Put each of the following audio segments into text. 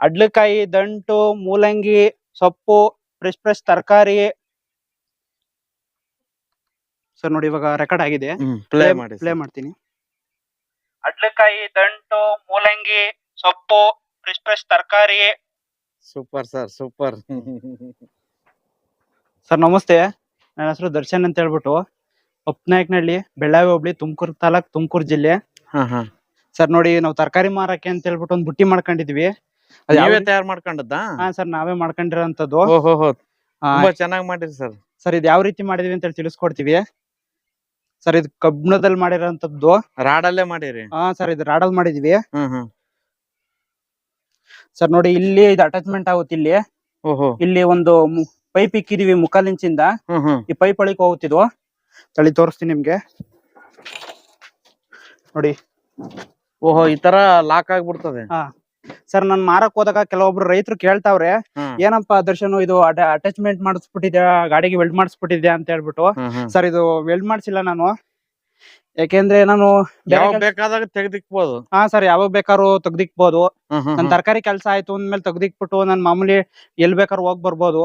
ಅಡ್ಲಕಾಯಿ ದಂಟು ಮೂಲಂಗಿ ಸೊಪ್ಪು ಫ್ರೆಶ್ ಫ್ರೆಶ್ ತರಕಾರಿ. ಸರ್ ನೋಡಿ ಇವಾಗ ರೆಕಾರ್ಡ್ ಆಗಿದೆ. ಪ್ಲೇ ಮಾಡಿ ಪ್ಲೇ ಮಾಡ್ತೀನಿ. ಅಡ್ಲಕಾಯಿ ದಂಟು ಮೂಲಂಗಿ ಸೊಪ್ಪು ಫ್ರೆಶ್ ಫ್ರೆಶ್ ತರಕಾರಿ. ಸೂಪರ್ ಸರ್ ಸೂಪರ್ ಸರ್ ನಮಸ್ತೆ. ನನ್ನ ಹೆಸರು ದರ್ಶನ್ ಅಂತ ಹೇಳ್ಬಿಟ್ಟು ಉಪ್ನಾಯಕನಹಳ್ಳಿ ಬೆಳ್ಳಾವಿ ಹೋಬಳಿ ತುಮಕೂರು ತಾಲೂಕ್ ತುಮಕೂರು ಜಿಲ್ಲೆ. ಹಾ ಹಾ. ಸರ್ ನೋಡಿ ನಾವು ತರಕಾರಿ ಮಾರಕ್ಕೆ ಅಂತ ಹೇಳ್ಬಿಟ್ಟು ಒಂದು ಬುಟ್ಟಿ ಮಾಡ್ಕೊಂಡಿದ್ವಿ. ನೀವೇ ತಯಾರು ಮಾಡ್ಕೊಂಡದ್ದಾ? ಹಾ ಸರ್ ನಾವೇ ಮಾಡ್ಕೊಂಡಿರೋಂಥದ್ದು. ಓಹೋ ತುಂಬಾ ಚೆನ್ನಾಗಿ ಮಾಡಿರಿ ಸರ್. ಸರ್ ಇದು ಯಾವ ರೀತಿ ಮಾಡಿದ್ವಿ ಅಂತ ಹೇಳಿ ತಿಳಿಸ್ಕೊಡ್ತೀವಿ. ಸರ್ ಇದು ಕಬ್ಬಿಣದಲ್ಲಿ ಮಾಡಿರೋಂಥದ್ದು. ರಾಡಲ್ಲೇ ಮಾಡಿರಿ. ಹಾ ಸರ್ ಇದು ರಾಡಲ್ ಮಾಡಿದೀವಿ. ಸರ್ ನೋಡಿ ಇಲ್ಲಿ ಇದು ಅಟ್ಯಾಚ್ಮೆಂಟ್ ಆಗುತ್ತೆ ಇಲ್ಲಿ. ಇಲ್ಲಿ ಒಂದು ಪೈಪ್ ಇಕ್ಕಿದೀವಿ ಮುಕ್ಕಾಲ್ ಇಂಚಿಂದ ಈ ಪೈಪ್ ಒಳಗೆ ಹೋಗುತ್ತಿದ್ವು. ತಳಿ ತೋರಿಸ್ತೀನಿ ನಿಮ್ಗೆ. ನೋಡಿ. ಓಹೋ ಈ ತರ ಲಾಕ್ ಆಗ್ಬಿಡ್ತದೆ. ಸರ್ ನಾನ್ ಮಾರಕ್ ಹೋದಾಗ ಕೆಲವೊಬ್ರು ರೈತರು ಕೇಳ್ತಾವ್ರೆ ಏನಪ್ಪಾ ದರ್ಶನ್ ಇದು ಅಟ್ಯಾಚ್ಮೆಂಟ್ ಮಾಡಿಸ್ಬಿಟ್ಟಿದ್ಯಾ ಗಾಡಿಗೆ ವೆಲ್ಡ್ ಮಾಡಿಸ್ಬಿಟ್ಟಿದ್ಯಾ ಅಂತ ಹೇಳ್ಬಿಟ್ಟು ಸರ್ ಇದು ವೆಲ್ಡ್ ಮಾಡಿಸಿಲ್ಲ ನಾನು. ಯಾಕೆಂದ್ರೆ ನಾನು ಬೇಕಾದಾಗ ತೆಗ್ದಿಕ್ಬೋದು. ಹಾ ಸರ್ ಯಾವಾಗ ಬೇಕಾದ್ರು ತೆಗ್ದಿಕ್ಬೋದು. ನನ್ ತರಕಾರಿ ಕೆಲಸ ಆಯ್ತು ಅಂದ್ಮೇಲೆ ತೆಗ್ದಿಕ್ಬಿಟ್ಟು ನನ್ ಮಾಮೂಲಿ ಎಲ್ ಬೇಕಾದ್ರೂ ಹೋಗ್ ಬರ್ಬೋದು.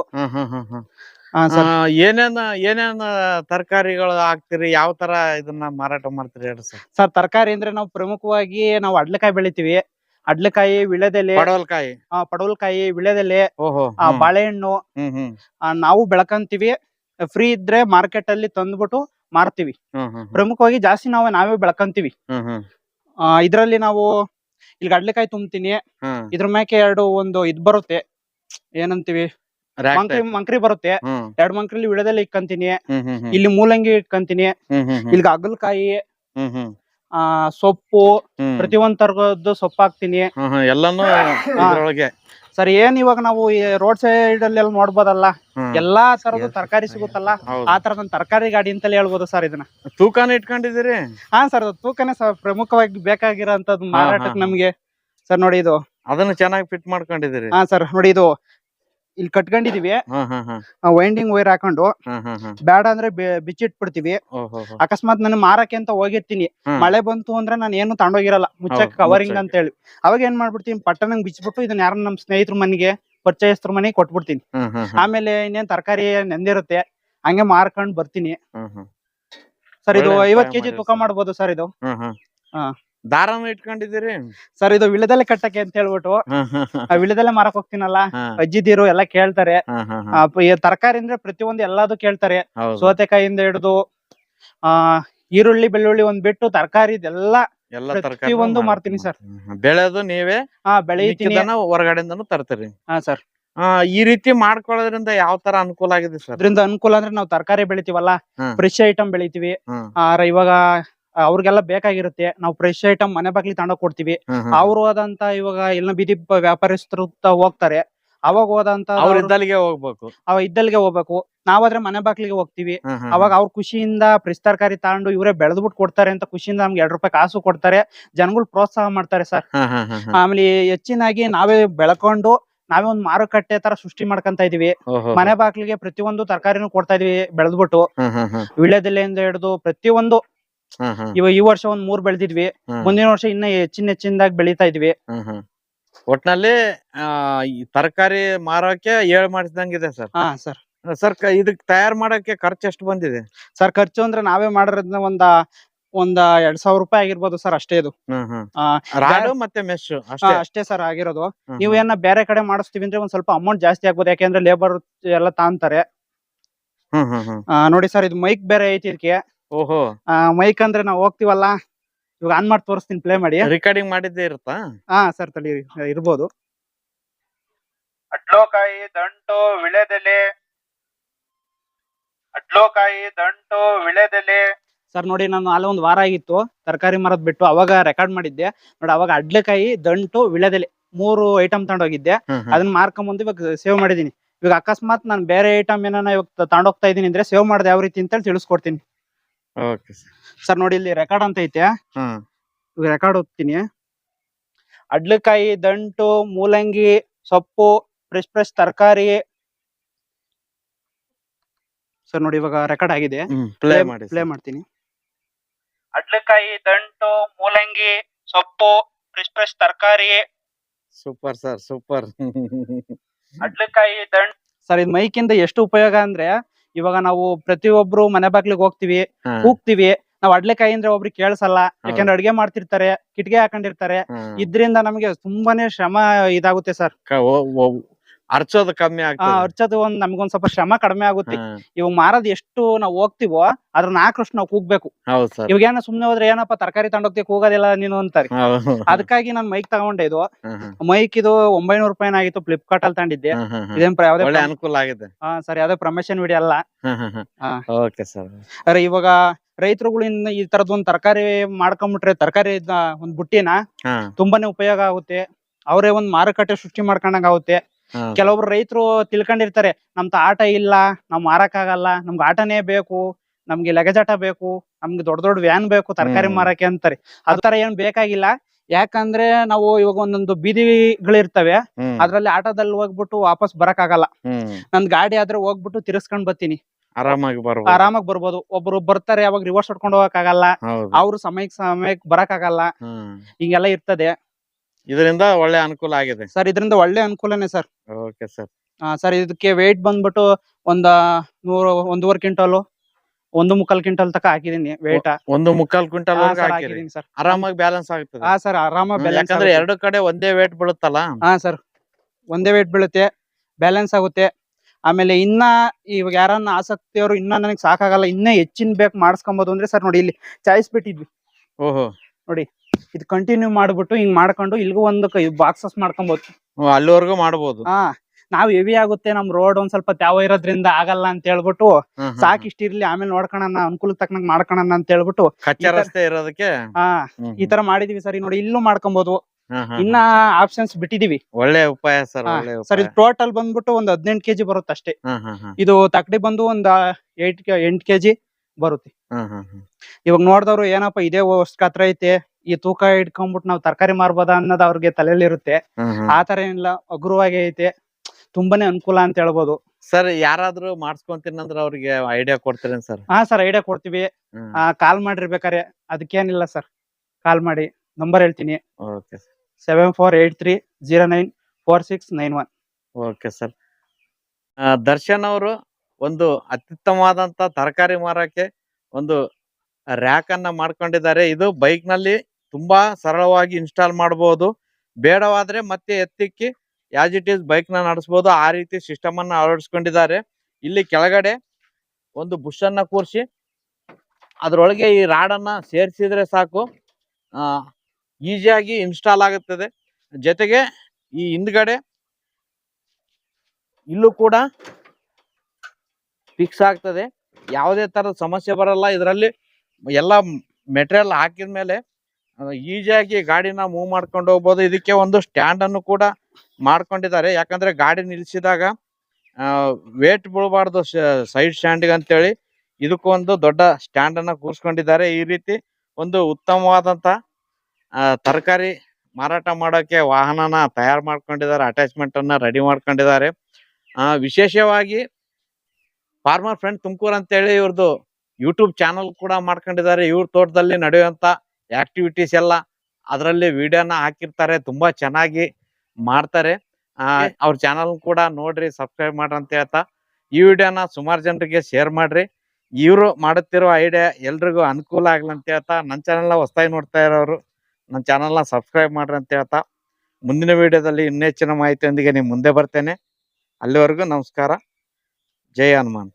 ಏನೇನ ಏನೇನ ತರಕಾರಿಗಳು ಹಾಕ್ತಿರಿ? ಯಾವ ತರ ಇದನ್ನ ಮಾರಾಟ ಮಾಡ್ತೀರಿ ಹೇಳಿ ಸರ್ ಸರ್ ತರಕಾರಿ ಅಂದ್ರೆ ನಾವು ಪ್ರಮುಖವಾಗಿ ನಾವು ಅಡ್ಲಕಾಯಿ ಬೆಳಿತೀವಿ. ಅಡ್ಲಕಾಯಿ ವಿಳೆದೆಲೆ ಪಡವಲ್ಕಾಯಿ. ಆ, ಪಡವಲಕಾಯಿ ವಿಳೆದೆಲೆ ಓಹೋ ಆ, ಹ್ಮ್. ಬಾಳೆಹಣ್ಣು ಹ್ಮ್ ಹ್ಮ್. ಆ, ನಾವು ಬೆಳಕಂತೀವಿ. ಫ್ರೀ ಇದ್ರೆ ಮಾರ್ಕೆಟ್ ಅಲ್ಲಿ ತಂದ್ಬಿಟ್ಟು ಮಾರ್ತೀವಿ. ಹ್ಮ್ ಹ್ಮ್ ಹ್ಮ್. ಪ್ರಮುಖವಾಗಿ ಜಾಸ್ತಿ ನಾವು ನಾವೇ ಬೆಳಕಂತೀವಿ. ಹ್ಮ್ ಹ್ಮ್. ಆ, ಇದ್ರಲ್ಲಿ ನಾವು ಇಲ್ಲಿ ಅಡ್ಲೆಕಾಯಿ ತುಂಬ್ತೀನಿ. ಹ್ಮ್. ಇದ್ರ ಮ್ಯಾಕೆ ಎರಡು ಒಂದು ಇದ್ ಬರುತ್ತೆ. ಏನಂತೀವಿ? Rack ಮಂಕ್ರಿ type. ಮಂಕ್ರಿ ಬರುತ್ತೆ. ಎರಡು ಎರಡ್ ಮಂಕ್ರಿಲಿ ವಿಳೆದೆಲೆ ಇಕ್ಕಂತೀನಿ. ಹ್ಮ್ ಹ್ಮ್ ಹ್ಮ್. ಇಲ್ಲಿ ಮೂಲಂಗಿ ಇಟ್ಕಂತೀನಿ ಹ್ಮ್ ಹ್ಮ್ ಹ್ಮ್. ಇಲ್ಲಿಗೆ ಅಗಲ್ಕಾಯಿ ಹ್ಮ್ ಹ್ಮ್. ಆ ಸೊಪ್ಪು ಪ್ರತಿ ಪ್ರತಿಯೊಂದ್ ತರದ್ದು ಸೊಪ್ಪು ಹಾಕ್ತೀನಿ. ಎಲ್ಲಾನು ಇದ್ರೊಳಗೆ. ಸರ್ ಏನ್ ಇವಾಗ ನಾವು ರೋಡ್ ಸೈಡ್ ಅಲ್ಲಿ ಎಲ್ಲ ನೋಡ್ಬೋದಲ್ಲ. ಎಲ್ಲಾ ತರದ ತರಕಾರಿ ಸಿಗುತ್ತಲ್ಲ? ಆ ತರದ ತರಕಾರಿ ಗಾಡಿ ಅಂತಲೇ ಹೇಳ್ಬೋದು ಸರ್ ಇದನ್ನ. ತೂಕಾನ ಇಟ್ಕೊಂಡಿದ್ದೀರಿ? ಹಾ ಸರ್ ತೂಕನೇ ಸರ್ ಪ್ರಮುಖವಾಗಿ ಬೇಕಾಗಿರೋ ಮಾರಾಟಕ್ಕೆ. ನಮ್ಗೆ. ಸರ್ ನೋಡಿ ಇದು. ಅದನ್ನ ಚೆನ್ನಾಗಿ ಫಿಟ್ ಮಾಡ್ಕೊಂಡಿದ್ದೀರಿ. ಹಾ ಸರ್ ನೋಡಿ ಇದು. ಇಲ್ಲಿ ಕಟ್ಕೊಂಡಿದೀವಿ. ವೈಂಡಿಂಗ್ ವೈರ್ ಹಾಕೊಂಡು. ಬ್ಯಾಡ. ಬೇಡ ಅಂದ್ರೆ ಬಿಚ್ಚಿಟ್ ಬಿಚ್ಚಿಟ್ಬಿಡ್ತೀವಿ. ಅಕಸ್ಮಾತ್ ನಾನು ಮಾರಕ್ಕೆ ಅಂತ ಹೋಗಿರ್ತೀನಿ. ಮಳೆ ಬಂತು ಅಂದ್ರೆ ನಾನು ಏನು ತಗೊಂಡೋಗಿರಲ್ಲ. ಮುಚ್ಚಕ್ ಕವರಿಂಗ್ ಅಂತ ಹೇಳಿ. ಅವಾಗ ಏನ್ ಮಾಡ್ಬಿಡ್ತೀನಿ ಪಟ್ಟಣಂಗ್ ಬಿಚ್ಚಿಬಿಟ್ಟು ಇದನ್ನ ಯಾರ ನಮ್ ಸ್ನೇಹಿತರ ಮನೆಗೆ ಪರಿಚಯಸ್ತ್ರ ಮನೆಗೆ ಕೊಟ್ಬಿಡ್ತೀನಿ. ಆಮೇಲೆ ಇನ್ನೇನ್ ತರಕಾರಿ ನೆಂದಿರುತ್ತೆ ಹಂಗೆ ಮಾರ್ಕೊಂಡ್ ಬರ್ತೀನಿ. ಸರ್ ಇದು ಐವತ್ ಕೆಜಿ ತೂಕ. ಮಾಡ್ಬೋದು ಸರ್ ಇದು. ಹಾ. ದಾರನು ಇಟ್ಕೊಂಡಿದ್ದೀರಿ? ಸರ್ ಇದು ವಿಳದಲ್ಲೇ ಕಟ್ಟಕ್ಕೆ ಅಂತ ಹೇಳ್ಬಿಟ್ಟು. ಆ ವಿಳದಲ್ಲೇ ಮಾರಕ್ ಹೋಗ್ತೀನಲ್ಲ ಅಜ್ಜಿದಿರು ಎಲ್ಲ ಕೇಳ್ತಾರೆ. ತರಕಾರಿ ಅಂದ್ರೆ ಪ್ರತಿಯೊಂದು ಎಲ್ಲಾದು ಕೇಳ್ತಾರೆ. ಸೌತೆಕಾಯಿಂದ ಹಿಡಿದು ಆ ಈರುಳ್ಳಿ ಬೆಳ್ಳುಳ್ಳಿ ಒಂದ್ ಬಿಟ್ಟು ತರಕಾರಿ ಇದೆಲ್ಲ ಎಲ್ಲ ತರಕಾರಿ ಒಂದು ಮಾರ್ತೀನಿ ಸರ್. ಬೆಳೆದು ನೀವೇ ಹಾ ಬೆಳೆಯುತ್ತೀನಿ ಹೊರಗಡೆಯಿಂದನು ತರ್ತೀರಿ. ಹಾ ಸರ್. ಈ ರೀತಿ ಮಾಡ್ಕೊಳ್ಳೋದ್ರಿಂದ ಯಾವ ತರ ಅನುಕೂಲ ಆಗಿದೆ ಸರ್? ಅದ್ರಿಂದ ಅನುಕೂಲ ಅಂದ್ರೆ ನಾವು ತರಕಾರಿ ಬೆಳಿತೀವಲ್ಲ. ಫ್ರೆಶ್ ಐಟಮ್ ಬೆಳಿತೀವಿ. ಇವಾಗ ಅವ್ರಿಗೆಲ್ಲ ಬೇಕಾಗಿರುತ್ತೆ ನಾವು ಫ್ರೆಶ್ ಐಟಮ್ ಮನೆ ಬಾಗ್ಲಿಗೆ ತಗೊಂಡೋಗ್ ಕೊಡ್ತೀವಿ. ಅವ್ರು ಹೋದಂತ ಇವಾಗ ಎಲ್ಲ ಬೀದಿ ವ್ಯಾಪಾರಸ್ಥರು ಹೋಗ್ತಾರೆ ಅವಾಗ ಹೋದಂತ ಅವ್ರ ಇದ್ದಲ್ಲಿಗೆ ಹೋಗ್ಬೇಕು ಅವ ಇದ್ದಲ್ಲಿಗೆ ಹೋಗ್ಬೇಕು ನಾವಾದ್ರೆ ಮನೆ ಬಾಗ್ಲಿಗೆ ಹೋಗ್ತೀವಿ. ಅವಾಗ ಅವ್ರ ಖುಷಿಯಿಂದ ಫ್ರಿಸ್ ತರಕಾರಿ ತಗೊಂಡು ಇವರೇ ಬೆಳೆದ್ಬಿಟ್ಟು ಕೊಡ್ತಾರೆ ಅಂತ ಖುಷಿಯಿಂದ ನಮ್ಗೆ ಎರಡ್ ರೂಪಾಯಿ ಕಾಸು ಕೊಡ್ತಾರೆ ಜನಗಳು ಪ್ರೋತ್ಸಾಹ ಮಾಡ್ತಾರೆ ಸರ್. ಆಮೇಲೆ ಹೆಚ್ಚಿನಾಗಿ ನಾವೇ ಬೆಳ್ಕೊಂಡು ನಾವೇ ಒಂದ್ ಮಾರುಕಟ್ಟೆ ತರ ಸೃಷ್ಟಿ ಮಾಡ್ಕೊಂತ ಇದೀವಿ. ಮನೆ ಬಾಗ್ಲಿಗೆ ಪ್ರತಿಯೊಂದು ತರಕಾರಿನೂ ಕೊಡ್ತಾ ಇದೀವಿ ಬೆಳೆದ್ಬಿಟ್ಟು. ವಿಳ್ಯದೆಲೆಯಿಂದ ಹಿಡಿದು ಪ್ರತಿಯೊಂದು ಹ್ಮ್ ಹ್ಮ್. ಇವ ಈ ವರ್ಷ ಒಂದ್ ಮೂರ್ ಬೆಳೆದಿದ್ವಿ. ಮುಂದಿನ ವರ್ಷ ಇನ್ನ ಹೆಚ್ಚಿನ ಹೆಚ್ಚಿನದಾಗಿ ಬೆಳಿತಾ ಇದ್ವಿ. ಒಟ್ನಲ್ಲಿ ತರಕಾರಿ ಮಾರೋಕೆ ಏಳ್ ಮಾಡಿಸಿದಂಗಿದೆ ಸರ್. ಹಾ ಸರ್. ಸರ್ ಇದಕ್ ತಯಾರ್ ಮಾಡೋಕೆ ಖರ್ಚು ಎಷ್ಟು ಬಂದಿದೆ? ಸರ್ ಖರ್ಚು ಅಂದ್ರೆ ನಾವೇ ಮಾಡಿರೋದ್ನ ಒಂದ ಒಂದ ಎರಡ್ ಸಾವಿರ ರೂಪಾಯಿ ಆಗಿರ್ಬೋದು ಸರ್ ಅಷ್ಟೇ ಇದು. ಆ, ರಾಡು ಮತ್ತೆ ಮೆಶ್ ಅಷ್ಟೇ? ಅಷ್ಟೇ ಸರ್ ಆಗಿರೋದು. ನೀವು ಏನ ಬೇರೆ ಕಡೆ ಮಾಡಿಸ್ತೀವಿ ಅಂದ್ರೆ ಒಂದ್ ಸ್ವಲ್ಪ ಅಮೌಂಟ್ ಜಾಸ್ತಿ ಆಗ್ಬೋದು. ಯಾಕೆಂದ್ರೆ ಲೇಬರ್ ಎಲ್ಲ ತಾಂತಾರೆ. ಹ್ಮ್ ಹ್ಮ್ ಹ್ಮ್. ಆ, ನೋಡಿ ಸರ್ ಇದು ಮೈಕ್ ಬೇರೆ ಐತಿ ಇದಕ್ಕೆ. ಓಹೋ. ಮೈಕ್ ಅಂದ್ರೆ ನಾವು ಹೋಗ್ತಿವಲ್ಲ? ಇವಾಗ ಆನ್ ಮಾಡಿ ತೋರಿಸ್ತೀನಿ ಪ್ಲೇ ಮಾಡಿ. ರೆಕಾರ್ಡಿಂಗ್ ಮಾಡಿದ್ದೇ ಇರುತ್ತಾ? ಹಾ ಸರ್ ತಡಿ ಇರ್ಬೋದು. ಅಡ್ಲೋಕಾಯಿ ದಂಟು ವಿಳೆದೆಲೆ. ಅಡ್ಲೋಕಾಯಿ ದಂಟು ವಿಳೆದೆಲೆ. ಸರ್ ನೋಡಿ ನಾನು ಅಲ್ಲ ಒಂದು ವಾರ ಆಗಿತ್ತು. ತರಕಾರಿ ಮರದ್ ಬಿಟ್ಟು ಅವಾಗ ರೆಕಾರ್ಡ್ ಮಾಡಿದ್ದೆ. ನೋಡಿ ಅವಾಗ ಅಡ್ಲೆಕಾಯಿ ದಂಟು ವಿಳೆದೆಲೆ ಮೂರು ಐಟಮ್ ತಗೊಂಡೋಗಿದ್ದೆ. ಅದನ್ನ ಮಾರ್ಕೊಂಬಂದು ಇವಾಗ ಸೇವ್ ಮಾಡಿದೀನಿ ಇವಾಗ ಅಕಸ್ಮಾತ್ ನಾನು ಬೇರೆ ಐಟಮ್ ಏನಾನ ಇವಾಗ ತಗೊಂಡೋಗ್ತಾ ಇದೀನಿ ಅಂದ್ರೆ ಸೇವ್ ಮಾಡಿದೆ ಯಾವ ರೀತಿ ಅಂತ ಹೇಳಿ ತಿಳಿಸ್ಕೊಡ್ತೀನಿ. ಓಕೆ ಸರ್ ನೋಡಿ ಇಲ್ಲಿ ರೆಕಾರ್ಡ್ ಅಂತ ಐತೆ. ಹ್ಮ್ ರೆಕಾರ್ಡ್ ಓದ್ತೀನಿ. ಅಡ್ಲಕಾಯಿ ದಂಟು ಮೂಲಂಗಿ ಸೊಪ್ಪು ಫ್ರೆಶ್ ಫ್ರೆಶ್ ತರಕಾರಿ. ಸರ್ ನೋಡಿ ಇವಾಗ ರೆಕಾರ್ಡ್ ಆಗಿದೆ. ಪ್ಲೇ ಮಾಡಿ ಪ್ಲೇ ಮಾಡ್ತೀನಿ. ಅಡ್ಲಕಾಯಿ ದಂಟು ಮೂಲಂಗಿ ಸೊಪ್ಪು ಫ್ರೆಶ್ ಫ್ರೆಶ್ ತರಕಾರಿ. ಸೂಪರ್ ಸರ್ ಸೂಪರ್ ಅಡ್ಲಕಾಯಿ ದಂಟು ಸರ್ ಇದು ಮೈಕಿಂದ ಎಷ್ಟು ಉಪಯೋಗ ಅಂದ್ರೆ ಇವಾಗ ನಾವು ಪ್ರತಿಯೊಬ್ರು ಮನೆ ಬಾಗ್ಲಿಗೆ ಹೋಗ್ತಿವಿ ಕೂಗ್ತಿವಿ ನಾವ್ ಅಡ್ಲೆಕಾಯಿ ಅಂದ್ರೆ ಒಬ್ರಿಗೆ ಕೇಳಿಸಲ್ಲ ಯಾಕಂದ್ರೆ ಅಡ್ಗೆ ಮಾಡ್ತಿರ್ತಾರೆ ಕಿಟಕಿ ಹಾಕೊಂಡಿರ್ತಾರೆ. ಇದ್ರಿಂದ ನಮಗೆ ತುಂಬಾನೇ ಶ್ರಮ ಇದಾಗುತ್ತೆ ಸರ್. ಅರ್ಚೋದು ಕಮ್ಮಿ ಆಗ್ತದೆ. ಹರ್ಚೋದು ಒಂದ್ ನಮ್ಗೊಂದ್ ಸ್ವಲ್ಪ ಶ್ರಮ ಕಡಿಮೆ ಆಗುತ್ತೆ. ಇವಾಗ ಮಾರೋದ್ ಎಷ್ಟು ನಾವ್ ಹೋಗ್ತಿವೋ ಅದ್ರ ನಾಲ್ಕರಷ್ಟು ನಾವ್ ಕೂಗ್ಬೇಕು. ಹೌದು ಸರ್. ಇವಾಗ ಏನೋ ಸುಮ್ನೆ ಹೋದ್ರೆ ಏನಪ್ಪ ತರಕಾರಿ ತಗೊಂಡೋಗ್ತಿ ಕೂಗೋದಿಲ್ಲ ನೀನು ಅಂತಾರೆ. ಅದಕ್ಕಾಗಿ ನಾನ್ ಮೈಕ್ ತಗೊಂಡೆ ಇದು. ಮೈಕ್ ಇದು ಒಂಬೈನೂರು ರೂಪಾಯಿ ಆಗಿತ್ತು ಫ್ಲಿಪ್ಕಾರ್ಟ್ ಅಲ್ಲಿ ತಗೊಂಡಿದ್ದೆ. ಇದೇನ್ ಯಾವ್ದೇ ಅನುಕೂಲ ಆಗಿದೆ. ಹಾ ಸರ್ ಯಾವ್ದೇ ಪ್ರಮೋಷನ್ ವಿಡಿಯೋ ಅಲ್ಲ. Okay sir. ಅರೆ ಇವಾಗ ರೈತರುಗಳಿಂದ ಈ ತರದ್ ಒಂದ್ ತರಕಾರಿ ಮಾಡ್ಕೊಂಡ್ಬಿಟ್ರೆ ತರಕಾರಿ ಒಂದ್ ಬುಟ್ಟಿನ ತುಂಬಾನೇ ಉಪಯೋಗ ಆಗುತ್ತೆ. ಅವರೇ ಒಂದ್ ಮಾರುಕಟ್ಟೆ ಸೃಷ್ಟಿ ಮಾಡ್ಕೊಂಡಂಗ ಆಗುತ್ತೆ. ಕೆಲವೊಬ್ರು ರೈತರು ತಿಳ್ಕೊಂಡಿರ್ತಾರೆ ನಮ್ದು ಆಟ ಇಲ್ಲ ನಾವ್ ಮಾರಕ್ ಆಗಲ್ಲ ನಮ್ಗೆ ಆಟನೇ ಬೇಕು ನಮ್ಗೆ ಲಗಜಾಟ ಬೇಕು ನಮ್ಗೆ ದೊಡ್ಡ ದೊಡ್ಡ ವ್ಯಾನ್ ಬೇಕು ತರಕಾರಿ. ಮಾರಕ್ಕೆ ಅಂತಾರೆ. ತರ ಏನ್ ಬೇಕಾಗಿಲ್ಲ. ಯಾಕಂದ್ರೆ ನಾವು ಇವಾಗ ಒಂದೊಂದು ಬೀದಿಗಳಿರ್ತವೆ ಇರ್ತವೆ ಅದ್ರಲ್ಲಿ ಆಟೋದಲ್ಲಿ ಹೋಗ್ಬಿಟ್ಟು ವಾಪಸ್ ಬರಕ್ ಆಗಲ್ಲ ನನ್ ಗಾಡಿ ಆದ್ರೆ ಹೋಗ್ಬಿಟ್ಟು ತಿರ್ಸ್ಕೊಂಡ್ ಬರ್ತೀನಿ. ಆರಾಮಾಗಿ ಬರ್ಬೋದು. ಆರಾಮಾಗಿ ಬರ್ಬೋದು. ಒಬ್ರು ಬರ್ತಾರೆ ಅವಾಗ ರಿವರ್ಸ್ ಹೊಡ್ಕೊಂಡು ಹೋಗಕ್ ಆಗಲ್ಲ ಅವ್ರು ಸಮಯಕ್ ಸಮಯಕ್ ಬರಕ್ ಆಗಲ್ಲ ಹಿಂಗೆಲ್ಲ ಇರ್ತದೆ. ಇದರಿಂದ ಒಳ್ಳೆ ಅನುಕೂಲ ಆಗಿದೆ. ಸರ್ ಇದರಿಂದ ಒಳ್ಳೆ ಅನುಕೂಲನೇ ಸರ್. ಓಕೆ ಸರ್ ಸರ್ ಇದಕ್ಕೆ ವೆಯ್ಟ್ ಬಂದ್ಬಿಟ್ಟು ಒಂದ ನೂರು ಒಂದೂವರೆ ಕ್ವಿಂಟಲ್ ಒಂದು ಮುಕ್ಕಾಲ್ ಕ್ವಿಂಟಲ್ ತಕ ಹಾಕಿದೀನಿ ವೇಟ್ ಒಂದು ಮುಕ್ಕಾಲ್ ಕ್ವಿಂಟಲ್ ಹಾಕಿದೀನಿ ಸರ್. ಆರಾಮಾಗಿ ಬ್ಯಾಲೆನ್ಸ್ ಆಗುತ್ತೆ ಹಾ ಸರ್ ಆರಾಮ ಬ್ಯಾಲೆನ್ಸ್ ಯಾಕಂದ್ರೆ ಎರಡು ಕಡೆ ಒಂದೇ ವೇಟ್ ಬೀಳುತ್ತಲ್ಲ? ಹಾ ಸರ್ ಒಂದೇ ವೇಟ್ ಬೀಳುತ್ತೆ ಬ್ಯಾಲೆನ್ಸ್ ಆಗುತ್ತೆ. ಆಮೇಲೆ ಇನ್ನ ಇವಾಗ ಯಾರನ್ನ ಆಸಕ್ತಿಯವರು ಇನ್ನ ನನಗೆ ಸಾಕಾಗಲ್ಲ ಇನ್ನ ಹೆಚ್ಚಿನ ಬೇಕು ಮಾಡಿಸ್ಕೊಬೋದು ಅಂದ್ರೆ ಸರ್ ನೋಡಿ ಇಲ್ಲಿ ಚಾಯ್ಸ್ ಬಿಟ್ಟಿದ್ವಿ. ಓಹೋ. ಇದು ಕಂಟಿನ್ಯೂ ಮಾಡ್ಬಿಟ್ಟು ಹಿಂಗ್ ಮಾಡ್ಕೊಂಡು ಇಲ್ಗೂ ಒಂದು ಬಾಕ್ಸಸ್ ಮಾಡ್ಕೊಬೋದು. ಹ್ಮ್, ಅಲ್ಲಿವರೆಗೂ ಮಾಡಬಹುದು ಹಾ ನಾವ್ ಹೆವಿ ಆಗುತ್ತೆ ನಮ್ ರೋಡ್ ಒಂದ್ ಸ್ವಲ್ಪ ತ್ಯಾವ ಇರೋದ್ರಿಂದ ಆಗಲ್ಲ ಅಂತ ಹೇಳ್ಬಿಟ್ಟು ಸಾಕಿಷ್ಟ ಹ್ಮ್, ಸಾಕ್ ಇಷ್ಟ ಇರ್ಲಿ ಆಮೇಲೆ ನೋಡ್ಕೋಣ ಅನುಕೂಲ ತಕ್ಕನಂಗ್ ಮಾಡ್ಕೋಣ ಅಂತ ಹೇಳ್ಬಿಟ್ಟು ಕಚ್ಚಾ ರಸ್ತೆ ಇರೋದಕ್ಕೆ? ಹಾ ಈ ತರ ಮಾಡಿದೀವಿ ಸರಿ ನೋಡಿ ಇಲ್ಲೂ ಮಾಡ್ಕೊಬಹುದು ಇನ್ನ ಆಪ್ಷನ್ಸ್ ಬಿಟ್ಟಿದೀವಿ. ಒಳ್ಳೆ ಉಪಾಯ ಸರ್ ಸರ್ ಇದು ಟೋಟಲ್ ಬಂದ್ಬಿಟ್ಟು ಒಂದ್ ಹದಿನೆಂಟು ಕೆಜಿ ಬರುತ್ತೆ ಅಷ್ಟೇ. ಇದು ತಕ್ಕಡಿ ಬಂದು ಒಂದ್ ಏಟ್ ಎಂಟ್ ಕೆಜಿ ಬರುತ್ತೆ. ಇವಾಗ ನೋಡಿದವ್ರು ಏನಪ್ಪ ಇದೇ ಅಷ್ಟು ಕತ್ರ ಐತೆ ಈ ತೂಕ ಇಟ್ಕೊಂಡ್ಬಿಟ್ಟು ನಾವು ತರಕಾರಿ ಮಾರ್ಬೋದಾ ಅನ್ನೋದು ಅವ್ರಿಗೆ ತಲೆಯಲ್ಲಿ ಇರುತ್ತೆ ಆತರ ಹ್ಮ್. ಆ ತರ ಏನಿಲ್ಲ ಹಗುರವಾಗಿ ಐತೆ. ತುಂಬಾನೇ ಅನುಕೂಲ ಅಂತ ಹೇಳ್ಬೋದು. ಸರ್ ಯಾರಾದ್ರೂ ಮಾಡ್ಸ್ಕೊಂತೀನಿ ಅಂದ್ರೆ ಅವ್ರಿಗೆ ಐಡಿಯಾ ಕೊಡ್ತೀರೇನ್ ಸರ್? ಹಾ ಸರ್ ಐಡಿಯಾ ಕೊಡ್ತೀವಿ. ಕಾಲ್ ಕಾಲ್ ಮಾಡಿರ್ಬೇಕಾರೆ ಅದಕ್ಕೇನಿಲ್ಲ ಸರ್. ಕಾಲ್ ಮಾಡಿ ನಂಬರ್ ಹೇಳ್ತೀನಿ. Okay seven four eight three zero nine four six nine one okay sir. Darshan ಅವರು ಒಂದು ಅತ್ಯುತ್ತಮವಾದಂತ ತರಕಾರಿ ಮಾರಕ್ಕೆ ಒಂದು ರ್ಯಾಕ್ ಅನ್ನ ಮಾಡ್ಕೊಂಡಿದ್ದಾರೆ. ಇದು ಬೈಕ್ನಲ್ಲಿ ತುಂಬಾ ಸರಳವಾಗಿ ಇನ್ಸ್ಟಾಲ್ ಮಾಡಬಹುದು ಬೇಡವಾದ್ರೆ ಮತ್ತೆ ಎತ್ತಿಕ್ಕಿ ಯಾಸ್ ಇಟ್ ಈಸ್ ಬೈಕ್ನ ನಡೆಸಬಹುದು ಆ ರೀತಿ ಸಿಸ್ಟಮ್ ಅನ್ನ ಅಳವಡಿಸ್ಕೊಂಡಿದ್ದಾರೆ. ಇಲ್ಲಿ ಕೆಳಗಡೆ ಒಂದು ಬುಷ್ ಅನ್ನ ಕೂರಿಸಿ, ಅದರೊಳಗೆ ಈ ರಾಡನ್ನ ಸೇರಿಸಿದ್ರೆ ಸಾಕು. ಈಸಿಯಾಗಿ ಇನ್ಸ್ಟಾಲ್ ಆಗುತ್ತದೆ. ಜೊತೆಗೆ ಈ ಹಿಂದ್ಗಡೆ ಇಲ್ಲೂ ಕೂಡ ಫಿಕ್ಸ್ ಆಗ್ತದೆ. ಯಾವುದೇ ತರದ ಸಮಸ್ಯೆ ಬರಲ್ಲ. ಇದರಲ್ಲಿ ಎಲ್ಲ ಮೆಟೀರಿಯಲ್ ಹಾಕಿದ ಮೇಲೆ ಈಸಿಯಾಗಿ ಗಾಡಿನ ಮೂವ್ ಮಾಡ್ಕೊಂಡು ಹೋಗ್ಬೋದು. ಇದಕ್ಕೆ ಒಂದು ಸ್ಟ್ಯಾಂಡ್ ಅನ್ನು ಕೂಡ ಮಾಡ್ಕೊಂಡಿದ್ದಾರೆ. ಯಾಕಂದ್ರೆ ಗಾಡಿ ನಿಲ್ಸಿದಾಗ ವೇಟ್ ಬೀಳಬಾರ್ದು ಸೈಡ್ ಸ್ಟ್ಯಾಂಡ್ಗೆ ಅಂತೇಳಿ. ಇದಕ್ಕೊಂದು ದೊಡ್ಡ ಸ್ಟ್ಯಾಂಡ್ ಅನ್ನ ಕೂರಿಸ್ಕೊಂಡಿದ್ದಾರೆ. ಈ ರೀತಿ ಒಂದು ಉತ್ತಮವಾದಂತ ತರಕಾರಿ ಮಾರಾಟ ಮಾಡೋಕೆ ವಾಹನನ ತಯಾರು ಮಾಡ್ಕೊಂಡಿದ್ದಾರೆ. ಅಟ್ಯಾಚ್ಮೆಂಟ್ ಅನ್ನ ರೆಡಿ ಮಾಡ್ಕೊಂಡಿದ್ದಾರೆ. ವಿಶೇಷವಾಗಿ ಫಾರ್ಮರ್ ಫ್ರೆಂಡ್ ತುಮಕೂರು ಅಂತೇಳಿ ಇವ್ರದ್ದು ಯೂಟ್ಯೂಬ್ ಚಾನಲ್ ಕೂಡ ಮಾಡ್ಕೊಂಡಿದ್ದಾರೆ. ಇವ್ರ ತೋಟದಲ್ಲಿ ನಡೆಯುವಂತ ಆಕ್ಟಿವಿಟೀಸ್ ಎಲ್ಲ ಅದರಲ್ಲಿ ವಿಡಿಯೋನ ಹಾಕಿರ್ತಾರೆ ತುಂಬಾ ಚೆನ್ನಾಗಿ ಮಾಡ್ತಾರೆ. ಅವ್ರ ಚಾನಲ್ ಕೂಡ ನೋಡ್ರಿ ಸಬ್ಸ್ಕ್ರೈಬ್ ಮಾಡ್ರಿ ಅಂತ ಹೇಳ್ತಾ ಈ ವಿಡಿಯೋನ ಸುಮಾರು ಜನರಿಗೆ ಶೇರ್ ಮಾಡ್ರಿ. ಇವರು ಮಾಡುತ್ತಿರೋ ಐಡಿಯಾ ಎಲ್ರಿಗೂ ಅನುಕೂಲ ಆಗ್ಲಿ ಅಂತ ಹೇಳ್ತಾ ನನ್ನ ಚಾನಲ್ನ ಹೊಸ್ತಾಗಿ ನೋಡ್ತಾ ಇರೋರು ನನ್ನ ಚಾನಲ್ನ ಸಬ್ಸ್ಕ್ರೈಬ್ ಮಾಡ್ರಿ ಅಂತ ಹೇಳ್ತಾ ಮುಂದಿನ ವಿಡಿಯೋದಲ್ಲಿ ಇನ್ನೆಚ್ಚಿನ ಮಾಹಿತಿಯೊಂದಿಗೆ ನಿಮ್ಮ ಮುಂದೆ ಬರ್ತೇನೆ. ಅಲ್ಲಿವರೆಗೂ ನಮಸ್ಕಾರ. ಜೈ ಹನುಮಾನ್.